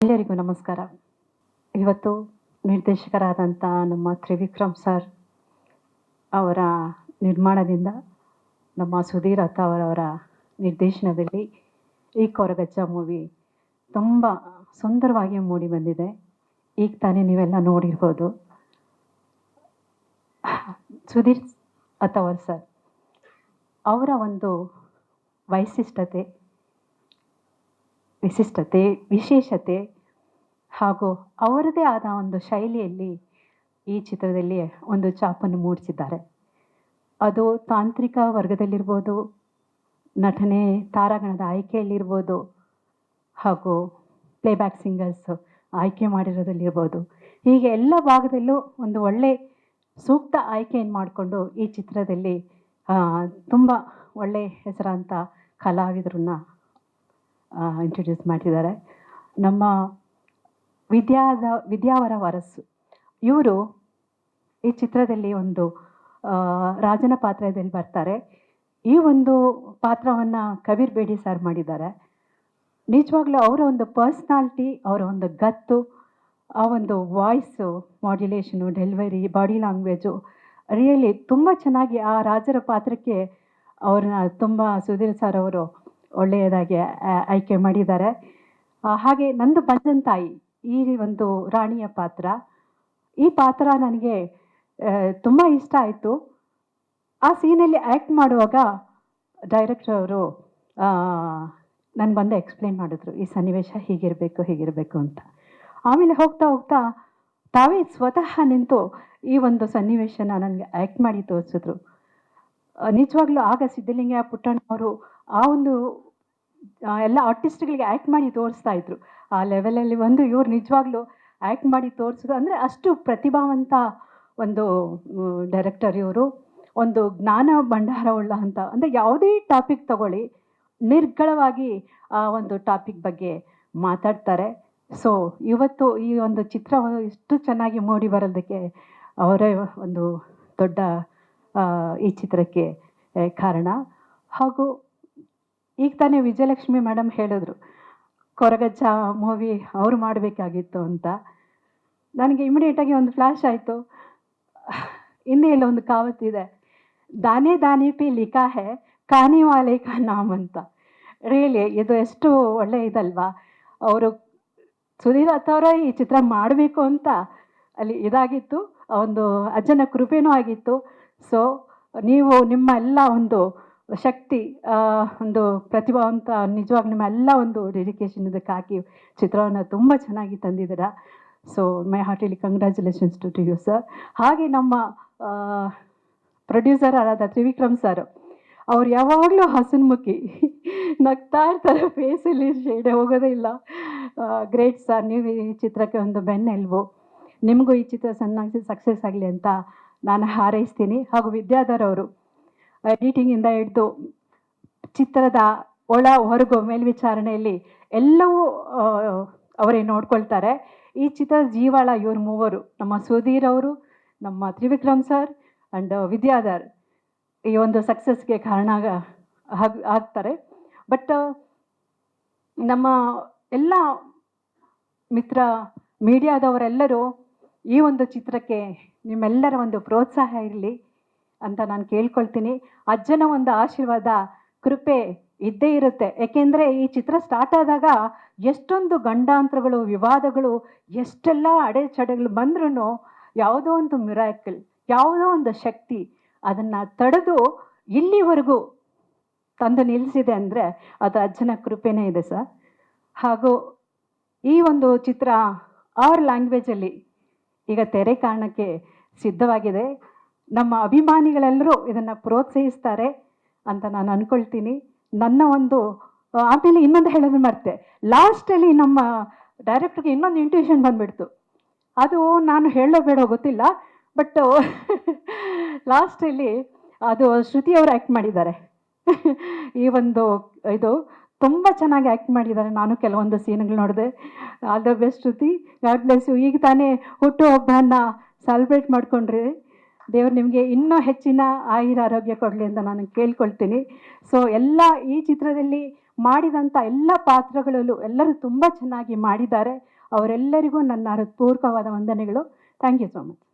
ಎಲ್ಲರಿಗೂ ನಮಸ್ಕಾರ. ಇವತ್ತು ನಿರ್ದೇಶಕರಾದಂಥ ನಮ್ಮ ತ್ರಿವಿಕ್ರಮ್ ಸರ್ ಅವರ ನಿರ್ಮಾಣದಿಂದ ನಮ್ಮ ಸುಧೀರ್ ಅವರವರ ನಿರ್ದೇಶನದಲ್ಲಿ ಈ ಕೊರಗಜ್ಜ ಮೂವಿ ತುಂಬ ಸುಂದರವಾಗಿ ಮೂಡಿ ಬಂದಿದೆ. ಈಗ ತಾನೇ ನೀವೆಲ್ಲ ನೋಡಿರ್ಬೋದು. ಸುಧೀರ್ ಅತ್ತವರ್ ಸರ್ ಅವರ ಒಂದು ವೈಶಿಷ್ಟ್ಯತೆ ವಿಶಿಷ್ಟತೆ, ವಿಶೇಷತೆ ಹಾಗೂ ಅವರದೇ ಆದ ಒಂದು ಶೈಲಿಯಲ್ಲಿ ಈ ಚಿತ್ರದಲ್ಲಿ ಒಂದು ಚಾಪನ್ನು ಮೂಡಿಸಿದ್ದಾರೆ. ಅದು ತಾಂತ್ರಿಕ ವರ್ಗದಲ್ಲಿರ್ಬೋದು, ನಟನೆ ತಾರಾಗಣದ ಆಯ್ಕೆಯಲ್ಲಿರ್ಬೋದು ಹಾಗೂ ಪ್ಲೇಬ್ಯಾಕ್ ಸಿಂಗರ್ಸ್ ಆಯ್ಕೆ ಮಾಡಿರೋದಲ್ಲಿರ್ಬೋದು. ಹೀಗೆ ಎಲ್ಲ ಭಾಗದಲ್ಲೂ ಒಂದು ಒಳ್ಳೆ ಸೂಕ್ತ ಆಯ್ಕೆಯನ್ನು ಮಾಡಿಕೊಂಡು ಈ ಚಿತ್ರದಲ್ಲಿ ತುಂಬ ಒಳ್ಳೆ ಹೆಸರಾಂತ ಕಲಾವಿದರನ್ನ ಇಂಟ್ರೊಡ್ಯೂಸ್ ಮಾಡಿದ್ದಾರೆ ನಮ್ಮ ವಿದ್ಯಾದ, ವಿದ್ಯಾವರ ವರಸ್ಸು ಇವರು ಈ ಚಿತ್ರದಲ್ಲಿ ಒಂದು ರಾಜನ ಪಾತ್ರದಲ್ಲಿ ಬರ್ತಾರೆ. ಈ ಒಂದು ಪಾತ್ರವನ್ನು ಕಬೀರ್ ಬೇಡಿ ಸರ್ ಮಾಡಿದ್ದಾರೆ. ನಿಜವಾಗ್ಲೂ ಅವರ ಒಂದು ಪರ್ಸ್ನಾಲ್ಟಿ ಅವರ ಒಂದು ಗತ್ತು, ಆ ಒಂದು voice modulation delivery body language really ತುಂಬ ಚೆನ್ನಾಗಿ ಆ ರಾಜರ ಪಾತ್ರಕ್ಕೆ ಅವ್ರನ್ನ ತುಂಬ ಸುಧೀರ್ ಸರ್ ಅವರು ಒಳ್ಳೆಯದಾಗಿ ಆಯ್ಕೆ ಮಾಡಿದ್ದಾರೆ. ಹಾಗೆ ನಂದು ತಾಯಿ, ಈ ಒಂದು ರಾಣಿಯ ಪಾತ್ರ. ಈ ಪಾತ್ರ ನನಗೆ ತುಂಬ ಇಷ್ಟ ಆಯಿತು. ಆ ಸೀನಲ್ಲಿ ಆ್ಯಕ್ಟ್ ಮಾಡುವಾಗ ಡೈರೆಕ್ಟರ್ ಅವರು ನಾನು ಬಂದು ಎಕ್ಸ್ಪ್ಲೇನ್ ಮಾಡಿದ್ರು, ಈ ಸನ್ನಿವೇಶ ಹೀಗಿರಬೇಕು ಹೀಗಿರಬೇಕು ಅಂತ. ಆಮೇಲೆ ಹೋಗ್ತಾ ಹೋಗ್ತಾ ತಾವೇ ಸ್ವತಃ ನಿಂತು ಈ ಒಂದು ಸನ್ನಿವೇಶನ ನನಗೆ ಆ್ಯಕ್ಟ್ ಮಾಡಿ ತೋರಿಸಿದ್ರು. ನಿಜವಾಗ್ಲೂ ಆಗ ಸಿದ್ಧಲಿಂಗ ಪುಟ್ಟಣ್ಣ ಅವರು ಆ ಒಂದು ಎಲ್ಲ ಆರ್ಟಿಸ್ಟ್ಗಳಿಗೆ ಆ್ಯಕ್ಟ್ ಮಾಡಿ ತೋರಿಸ್ತಾ ಇದ್ರು. ಆ ಲೆವೆಲಲ್ಲಿ ಒಂದು ಇವರು ನಿಜವಾಗ್ಲೂ ಆ್ಯಕ್ಟ್ ಮಾಡಿ ತೋರಿಸೋದು ಅಂದರೆ ಅಷ್ಟು ಪ್ರತಿಭಾವಂತ ಒಂದು ಡೈರೆಕ್ಟರ್ ಇವರು. ಒಂದು ಜ್ಞಾನ ಭಂಡಾರವುಳ್ಳ ಅಂತ. ಅಂದರೆ ಯಾವುದೇ ಟಾಪಿಕ್ ತಗೊಳ್ಳಿ, ನಿರ್ಗಳವಾಗಿ ಆ ಒಂದು ಟಾಪಿಕ್ ಬಗ್ಗೆ ಮಾತಾಡ್ತಾರೆ. ಸೊ ಇವತ್ತು ಈ ಒಂದು ಚಿತ್ರ ಇಷ್ಟು ಚೆನ್ನಾಗಿ ಮೂಡಿ ಬರೋದಕ್ಕೆ ಅವರೇ ಒಂದು ದೊಡ್ಡ ಈ ಚಿತ್ರಕ್ಕೆ ಕಾರಣ. ಹಾಗೂ ಈಗ ತಾನೇ ವಿಜಯಲಕ್ಷ್ಮಿ ಮೇಡಮ್ ಹೇಳಿದ್ರು, ಕೊರಗಜ್ಜ ಮೂವಿ ಅವ್ರು ಮಾಡಬೇಕಾಗಿತ್ತು ಅಂತ. ನನಗೆ ಇಮಿಡಿಯೇಟಾಗಿ ಒಂದು ಫ್ಲ್ಯಾಶ್ ಆಯಿತು. ಇಲ್ಲ ಒಂದು ಕಾವತ್ತಿದೆ ದಾನೇ ದಾನಿ ಪಿ ಲಿಖಾ ಹೇ ಕಾನಿ ವಾಲೆ ಕಾ ನಾಮ್ ಅಂತ. ರಿಯಲಿ ಇದು ಎಷ್ಟು ಒಳ್ಳೆ ಇದಲ್ವಾ? ಅವರು ಸುಧೀರ್ ಅತ್ತವರ ಈ ಚಿತ್ರ ಮಾಡಬೇಕು ಅಂತ ಅಲ್ಲಿ ಇದಾಗಿತ್ತು. ಒಂದು ಅಜ್ಜನ ಕೃಪೆನೂ ಆಗಿತ್ತು. ಸೊ ನೀವು ನಿಮ್ಮ ಎಲ್ಲ ಒಂದು ಶಕ್ತಿ ಒಂದು ಪ್ರತಿಭಾವಂತ ನಿಜವಾಗ್ಲೂ ನಿಮ್ಮೆಲ್ಲ ಒಂದು ಡೆಡಿಕೇಶನ್ ಇದಕ್ಕೆ ಹಾಕಿ ಚಿತ್ರವನ್ನು ತುಂಬ ಚೆನ್ನಾಗಿ ತಂದಿದ್ದೀರಾ. So my heartily congratulations to to you sir ಹಾಗೆ ನಮ್ಮ ಪ್ರೊಡ್ಯೂಸರ್ ಆದ ತ್ರಿವಿಕ್ರಮ್ ಸರ್, ಅವ್ರು ಯಾವಾಗಲೂ ಹಸನ್ಮುಖಿ. ನಗ್ತಾ ಇರ್ತಾರೆ ಫೇಸಲ್ಲಿ ಶೇಡೆ ಹೋಗೋದೇ ಇಲ್ಲ. ಗ್ರೇಟ್ ಸರ್ ನೀವು ಈ ಚಿತ್ರಕ್ಕೆ ಒಂದು ಬೆನ್ನೆಲುಬು. ನಿಮಗೂ ಈ ಚಿತ್ರ ಚೆನ್ನಾಗಿ ಸಕ್ಸಸ್ ಆಗಲಿ ಅಂತ ನಾನು ಹಾರೈಸ್ತೀನಿ. ಹಾಗೂ ವಿದ್ಯಾಧರ್ ಅವರು ಎಡಿಟಿಂಗಿಂದ ಹಿಡಿದು ಚಿತ್ರದ ಒಳ ಹೊರಗು ಮೇಲ್ವಿಚಾರಣೆಯಲ್ಲಿ ಎಲ್ಲವೂ ಅವರೇ ನೋಡ್ಕೊಳ್ತಾರೆ. ಈ ಚಿತ್ರದ ಜೀವಾಳ ಇವರು ಮೂವರು, ನಮ್ಮ ಸುಧೀರ್ ಅವರು, ನಮ್ಮ ತ್ರಿವಿಕ್ರಮ್ ಸರ್ ಆ್ಯಂಡ್ ವಿದ್ಯಾಧರ್ ಈ ಒಂದು ಸಕ್ಸಸ್ಗೆ ಕಾರಣ ಆಗ- ಆಗ್ತಾರೆ. ಬಟ್ ನಮ್ಮ ಎಲ್ಲ ಮಿತ್ರ ಮೀಡಿಯಾದವರೆಲ್ಲರೂ ಈ ಒಂದು ಚಿತ್ರಕ್ಕೆ ನಿಮ್ಮೆಲ್ಲರ ಒಂದು ಪ್ರೋತ್ಸಾಹ ಇರಲಿ. ಅಂತ ನಾನು ಕೇಳ್ಕೊಳ್ತೀನಿ. ಅಜ್ಜನ ಒಂದು ಆಶೀರ್ವಾದ ಕೃಪೆ ಇದ್ದೇ ಇರುತ್ತೆ. ಏಕೆಂದರೆ ಈ ಚಿತ್ರ ಸ್ಟಾರ್ಟ್ ಆದಾಗ ಎಷ್ಟೊಂದು ಗಂಡಾಂತರಗಳು, ವಿವಾದಗಳು, ಎಷ್ಟೆಲ್ಲ ಅಡೆಚಡೆಗಳು ಬಂದ್ರೂ ಯಾವುದೋ ಒಂದು ಮಿರಾಕಲ್ ಯಾವುದೋ ಒಂದು ಶಕ್ತಿ ಅದನ್ನು ತಡೆದು ಇಲ್ಲಿವರೆಗೂ ತಂದು ನಿಲ್ಲಿಸಿದೆ ಅಂದರೆ ಅದು ಅಜ್ಜನ ಕೃಪೆನೇ ಇದೆ ಸರ್. ಹಾಗೂ ಈ ಒಂದು ಚಿತ್ರ ಅವ್ರ ಲ್ಯಾಂಗ್ವೇಜಲ್ಲಿ ಈಗ ತೆರೆ ಕಾರಣಕ್ಕೆ ಸಿದ್ಧವಾಗಿದೆ. ನಮ್ಮ ಅಭಿಮಾನಿಗಳೆಲ್ಲರೂ ಇದನ್ನು ಪ್ರೋತ್ಸಾಹಿಸ್ತಾರೆ ಅಂತ ನಾನು ಅಂದ್ಕೊಳ್ತೀನಿ ನನ್ನ ಒಂದು ಆಮೇಲೆ ಇನ್ನೊಂದು ಹೇಳೋದು ಮರ್ತೆ. ಲಾಸ್ಟಲ್ಲಿ ನಮ್ಮ ಡೈರೆಕ್ಟ್ರಿಗೆ ಇನ್ನೊಂದು ಇಂಟ್ಯೂಷನ್ ಬಂದುಬಿಡ್ತು. ಅದು ನಾನು ಹೇಳೋ ಬೇಡ ಗೊತ್ತಿಲ್ಲ ಬಟ್ ಲಾಸ್ಟಲ್ಲಿ ಅದು ಶ್ರುತಿ ಅವರು ಆ್ಯಕ್ಟ್ ಮಾಡಿದ್ದಾರೆ. ಈ ಒಂದು ಇದು ತುಂಬ ಚೆನ್ನಾಗಿ ಆ್ಯಕ್ಟ್ ಮಾಡಿದ್ದಾರೆ ನಾನು ಕೆಲವೊಂದು ಸೀನ್ಗಳು ನೋಡಿದೆ. All the best Shruti, God bless you. ಈಗ ತಾನೇ ಹುಟ್ಟುಹಬ್ಬನ ಸೆಲೆಬ್ರೇಟ್ ಮಾಡ್ಕೊಂಡ್ರಿ. ದೇವ್ರು ನಿಮಗೆ ಇನ್ನೂ ಹೆಚ್ಚಿನ ಆಯುರ ಆರೋಗ್ಯ ಕೊಡಲಿ ಅಂತ ನಾನು ಕೇಳ್ಕೊಳ್ತೀನಿ. ಸೊ ಎಲ್ಲ ಈ ಚಿತ್ರದಲ್ಲಿ ಮಾಡಿದಂಥ ಎಲ್ಲ ಪಾತ್ರಗಳಲ್ಲೂ ಎಲ್ಲರೂ ತುಂಬ ಚೆನ್ನಾಗಿ ಮಾಡಿದ್ದಾರೆ. ಅವರೆಲ್ಲರಿಗೂ ನನ್ನ ಹೃತ್ಪೂರ್ವಕವಾದ ವಂದನೆಗಳು. Thank you so much